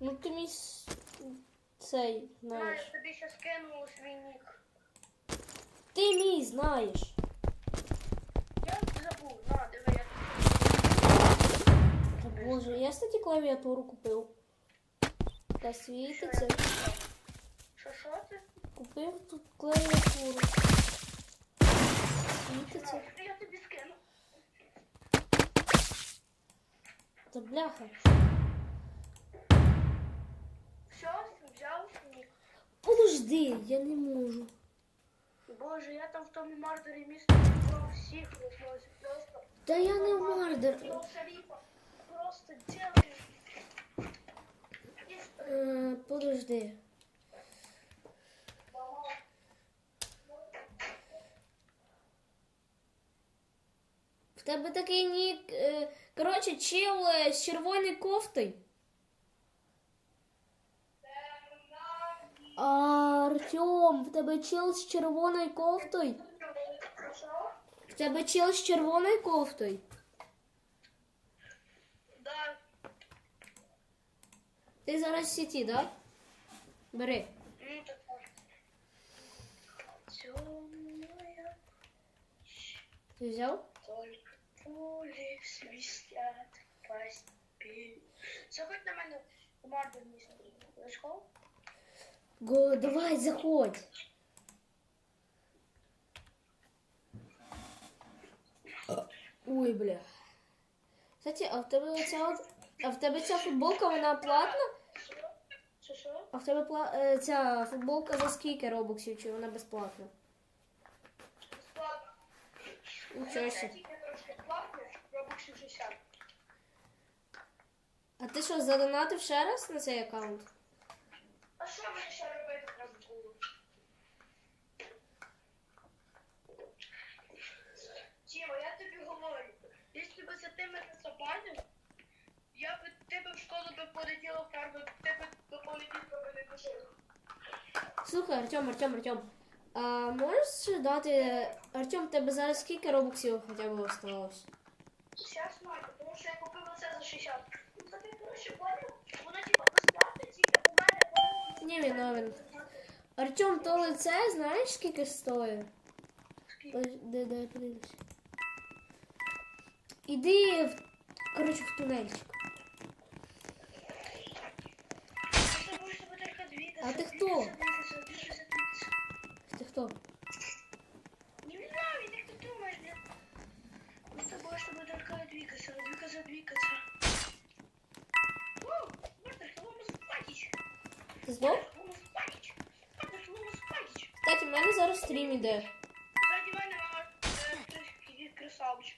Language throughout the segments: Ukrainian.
Ну ти мій с- цей На, знаєш. я тобі ще скину свій нік. Ти мій знаєш. Я забув, на, диви, я Та боже, я кстати клавіатуру купив. Та світиться. Що, що ти? Купив тут клавіатуру. Світиться. Я тобі скину. Та бляха. Все, взяв нік. Подожди, я не можу. Боже, я там в тому мардері місті про всіх розносив. Просто. Та я не мардер. Просто делаю. Е, подожди. В тебе такий нік. Е, коротше, чел е, з червоною кофтою. Артем, в тебе чел з червоною кофтою. В тебе чел з червоною кофтою. Да. Ти зараз в сіті, так? Да? Бери. Ти взяв? только пули свистят по спине. Заходь на мене в мардер місті. Зайшов? Го, давай, заходь. Ой, бля. Кстати, а в тебе оця а в тебе ця футболка, вона платна? Що, що? А в тебе пла... е, ця футболка за скільки робоксів, чи вона безплатна? Безплатно. Нічого 60. А ти що, задонатив ще раз на цей аккаунт? Що мені ще робити треба було? Тіма, я тобі говорю, якщо б за ти мене я б тебе в школу би полетіла фарби, тебе би полетів би не пожив. Слухай, Артем, Артем, Артем. А можеш дати. Артем, тебе зараз скільки робоксів хоча б осталось? Зараз маю, тому що я купив оце за 60. Ну, за ти коротше Ні, виновен. Артем, то лице знаєш скільки стоїть? Де, де, подивлюся. Іди в. Коротше, в тунельчик. А ти хто? Ти хто? Спатіч. Кстати, в мене зараз стрім іде. Ззаді мене е, красавчик.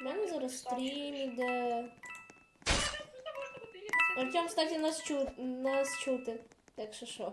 У мене зараз стрім іде. Тобою, щоб двигатися. Артем, кстати, нас чу... нас чути. Так що що?